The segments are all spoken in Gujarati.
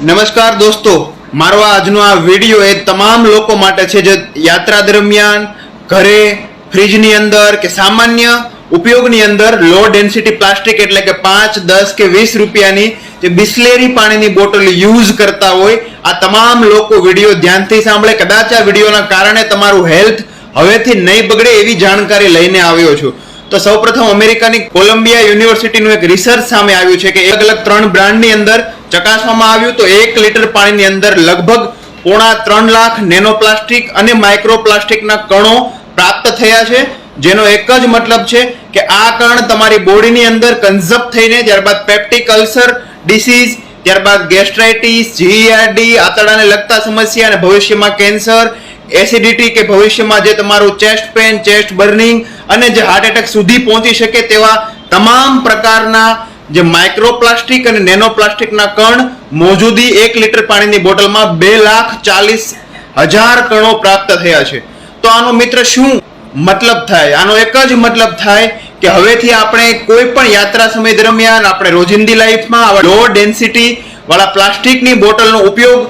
નમસ્કાર દોસ્તો, મારો આજનો આ વીડિયો એ તમામ લોકો માટે છે જે યાત્રા દરમિયાન ઘરે ફ્રીજની અંદર કે સામાન્ય ઉપયોગની અંદર લો ડેન્સિટી પ્લાસ્ટિક એટલે કે પાંચ, દસ કે વીસ રૂપિયાની જે બિસ્લેરી પાણીની બોટલ યુઝ કરતા હોય, આ તમામ લોકો વીડિયો ધ્યાનથી સાંભળે. કદાચ આ વિડીયોના કારણે તમારું હેલ્થ હવેથી નહીં બગડે એવી જાણકારી લઈને આવ્યો છું. તો સૌપ્રથમ અમેરિકાની કોલંબિયા યુનિવર્સિટીનું એક રિસર્ચ સામે આવ્યું છે કે અલગ અલગ ત્રણ બ્રાન્ડની અંદર ચકાસવામાં આવ્યું તો એક લીટર પાણીની અંદર લગભગ પોણા ત્રણ લાખ નેનોપ્લાસ્ટિક અને માઇક્રોપ્લાસ્ટિકના કણો પ્રાપ્ત થયા છે. જેનો એક જ મતલબ છે કે આ કણ તમારી બોડીની અંદર કન્ઝર્વ થઈને ત્યારબાદ પેપ્ટિક અલ્સર ડિસીઝ ત્યારબાદ ગેસ્ટ્રાઇટિસ જીઆરડી આંતરડાને લગતા સમસ્યા અને ભવિષ્યમાં કેન્સર એસિડિટી કે ભવિષ્યમાં જે તમારું ચેસ્ટ પેન ચેસ્ટ બર્નિંગ અને જે હાર્ટ એટેક સુધી પહોંચી શકે તેવા તમામ પ્રકારના જે માઇક્રોપ્લાસ્ટિક અને નેનોપ્લાસ્ટિકના કણ મોજૂદી એક લીટર પાણીની બોટલમાં બે લાખ ચાલીસ હજાર કણો પ્રાપ્ત થયા છે. તો આનો મિત્ર શું મતલબ થાય? આનો એક જ મતલબ થાય કે હવેથી આપણે કોઈ પણ યાત્રા સમય દરમિયાન આપણે રોજિંદી લાઈફમાં લો ડેન્સિટી વાળા પ્લાસ્ટિકની બોટલનો ઉપયોગ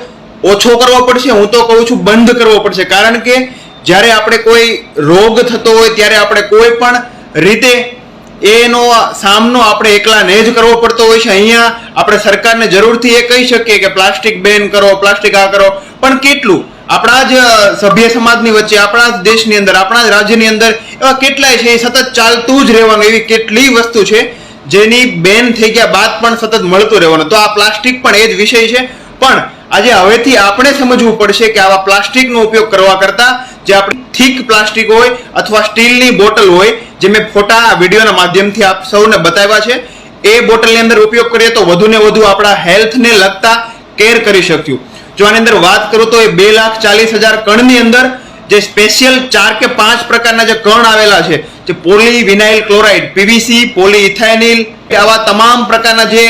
ઓછો કરવો પડશે, હું તો કહું છું બંધ કરવો પડશે. કારણ કે જ્યારે આપણે કોઈ રોગ થતો હોય, ત્યારે આપણે કોઈ પણ રીતે એનો સામનો આપણે એકલાને જ કરવો પડતો હોય છે. અહીંયા આપણે સરકારને જરૂરથી એ કહી શકીએ કે પ્લાસ્ટિક બેન કરો, પ્લાસ્ટિક આ કરો. પણ કેટલું? આપણા જ સભ્ય સમાજની વચ્ચે, આપણા જ દેશની અંદર, આપણા જ રાજ્યની અંદર એવા કેટલાય છે, એ સતત ચાલતું જ રહેવાનું, એવી કેટલી વસ્તુ છે જેની બેન થઈ ગયા બાદ પણ સતત મળતું રહેવાનું. તો આ પ્લાસ્ટિક પણ એ જ વિષય છે. પણ આજે હવેથી આપણે સમજવું પડશે કે આવા પ્લાસ્ટિકનો ઉપયોગ કરવા કરતા જે આપણે થીક પ્લાસ્ટિક હોય અથવા સ્ટીલની બોટલ હોય, જે મેં ફોટા વિડીયોના માધ્યમથી આપ સૌને બતાવ્યા છે, એ બોટલની અંદર ઉપયોગ કરીએ તો વધુ ને વધુ આપણા હેલ્થને લગતા કેર કરી શક્યું. જો આની અંદર વાત કરું તો એ બે લાખ ચાલીસ હજાર કણની અંદર જે સ્પેશિયલ ચાર કે પાંચ પ્રકારના જે કણ આવેલા છે, જે poly vinyl chloride, PVC poly ethynyl આવા તમામ પ્રકારના જે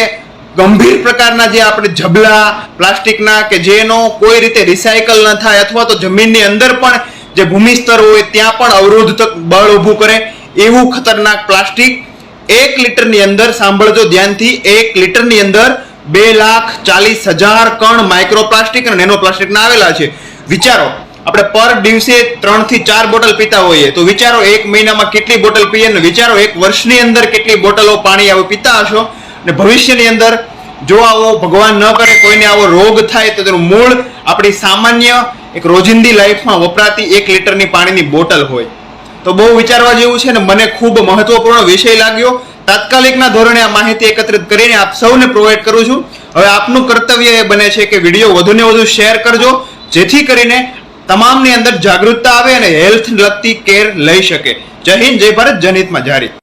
ગંભીર પ્રકારના જે આપણે જબલા, પ્લાસ્ટિકના કે જેનો કોઈ રીતે રિસાયકલ ન થાય અથવા તો જમીનની અંદર પણ જે ભૂમિસ્તર હોય ત્યાં પણ અવરોધક બળ ઊભું કરે, એવું ખતરનાક પ્લાસ્ટિક એક લીટરની અંદર, સાંભળજો ધ્યાનથી, એક લીટરની અંદર બે લાખ ચાલીસ હજાર કણ માઇક્રો પ્લાસ્ટિક અને નેનો પ્લાસ્ટિકના આવેલા છે. વિચારો, આપણે પર દિવસે ત્રણથી ચાર બોટલ પીતા હોઈએ, તો વિચારો એક મહિનામાં કેટલી બોટલ પીએ ને વિચારો એક વર્ષની અંદર કેટલી બોટલો પાણી આવે પીતા હશો? અને ભવિષ્યની અંદર જો આવો ભગવાન ન કરે, કોઈને આવો રોગ થાય, તો તેનું મૂળ આપણી સામાન્ય એક રોજિંદી લાઈફમાં વપરાતી એક લીટરની પાણીની બોટલ હોય. તો બહુ વિચારવા જેવું છે ને મને ખૂબ મહત્વપૂર્ણ વિષય લાગ્યો. તાત્કાલિકના ધોરણે આ માહિતી એકત્રિત કરીને આપ સૌને પ્રોવાઈડ કરું છું. હવે આપનું કર્તવ્ય એ બને છે કે વીડિયો વધુને વધુ શેર કરજો, જેથી કરીને તમામની અંદર જાગૃતતા આવે અને હેલ્થ લગતી કેર લઈ શકે. જય હિન્દ, જય ભારત જનિતમાં જારી.